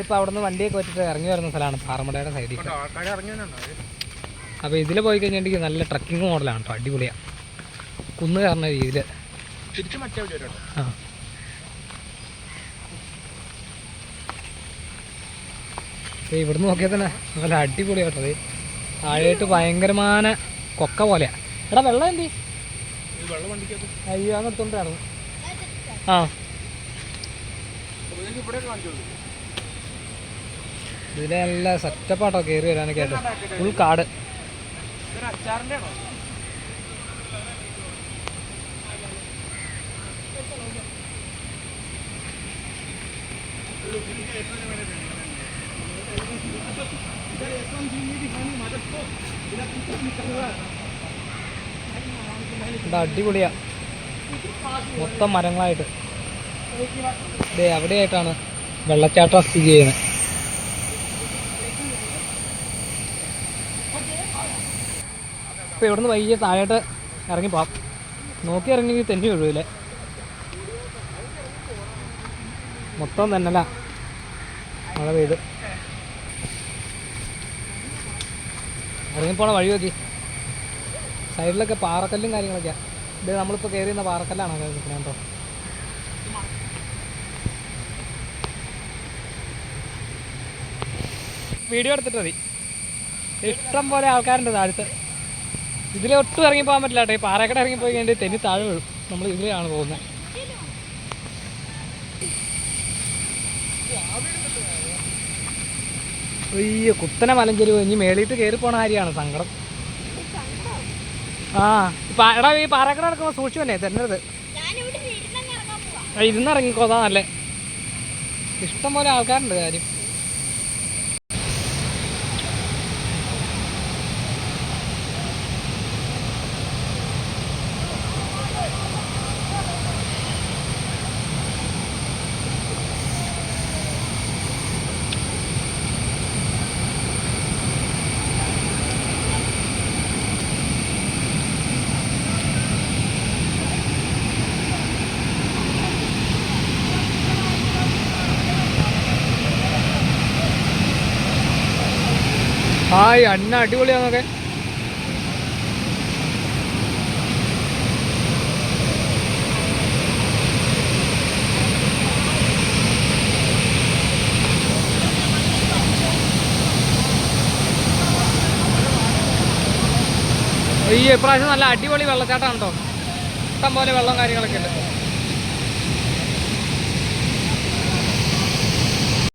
ഇപ്പോൾ അവിടെ നിന്ന് വണ്ടിയൊക്കെ വെച്ചിട്ട് ഇറങ്ങി വരുന്ന സ്ഥലമാണ് പാറമടയുടെ സൈഡിൽ അപ്പോൾ ഇതിൽ പോയി കഴിഞ്ഞിട്ടുണ്ടെങ്കിൽ നല്ല ട്രക്കിംഗ് മോഡലാണ് കേട്ടോ അടിപൊളിയാണ് കുന്ന് കയറുന്ന രീതിയിൽ ആ. ഇവിടുന്ന് നോക്കിയാൽ തന്നെ നല്ല അടിപൊളിയാട്ടോ ദേ. താഴെയായിട്ട് ഭയങ്കരമായ കൊക്ക പോലെയാ. എടാ വെള്ളം എന്തി? അയ്യോ അങ്ങനെ ആ. ഇതിൽ നല്ല സെറ്റപ്പാട്ടോ കയറി വരാനൊക്കെ ആയിട്ട്. ഫുൾ കാട്. അടിപൊളിയാ. മൊത്തം മരങ്ങളായിട്ട്. അവിടെയായിട്ടാണ് വെള്ളച്ചാട്ടം സ്ഥിതി ചെയ്യുന്നത്. ഇപ്പോൾ ഇവിടുന്ന് വൈകിയ താഴോട്ട് ഇറങ്ങി പോവാം. നോക്കി ഇറങ്ങി തെന്നി വീഴൂലേ മൊത്തം തന്നല്ല മഴ പെയ്ത്. ഇറങ്ങിപ്പോണ വഴി നോക്കി. സൈഡിലൊക്കെ പാറക്കല്ലും കാര്യങ്ങളൊക്കെയാണ് ഇത് നമ്മളിപ്പോൾ കയറിയുന്ന പാറക്കല്ലാണ് കേട്ടോ വീഡിയോ എടുത്തിട്ട് മതി. ഇഷ്ടം പോലെ ആൾക്കാരുണ്ട് താഴത്ത്. ഇതിലെ ഒട്ടും ഇറങ്ങി പോകാൻ പറ്റില്ല കേട്ടോ. ഈ പാറക്കട ഇറങ്ങി പോയി കഴിഞ്ഞാൽ തെന്നി താഴെ വീഴും. നമ്മൾ ഇതിലെയാണ് പോകുന്നത്. അയ്യോ കുത്തനെ മലഞ്ചെരുവ് ഇനി മേളിയിട്ട് കയറി പോണ കാര്യമാണ് സങ്കടം. ആ എടാ ഈ പാറക്കട നടക്കുമ്പോൾ സൂക്ഷിച്ചു തന്നെ തരുന്നത് ഇരുന്നിറങ്ങിക്കോതാ നല്ലേ. ഇഷ്ടം പോലെ ആൾക്കാരുണ്ട് കാര്യം. ഹായ് അന്ന അടിപൊളിയാന്നൊക്കെ ഈ ഇപ്രാവശ്യം നല്ല അടിപൊളി വെള്ളച്ചാട്ടമാണ് കേട്ടോ ഇഷ്ടം പോലെ വെള്ളം കാര്യങ്ങളൊക്കെ ഉണ്ട്.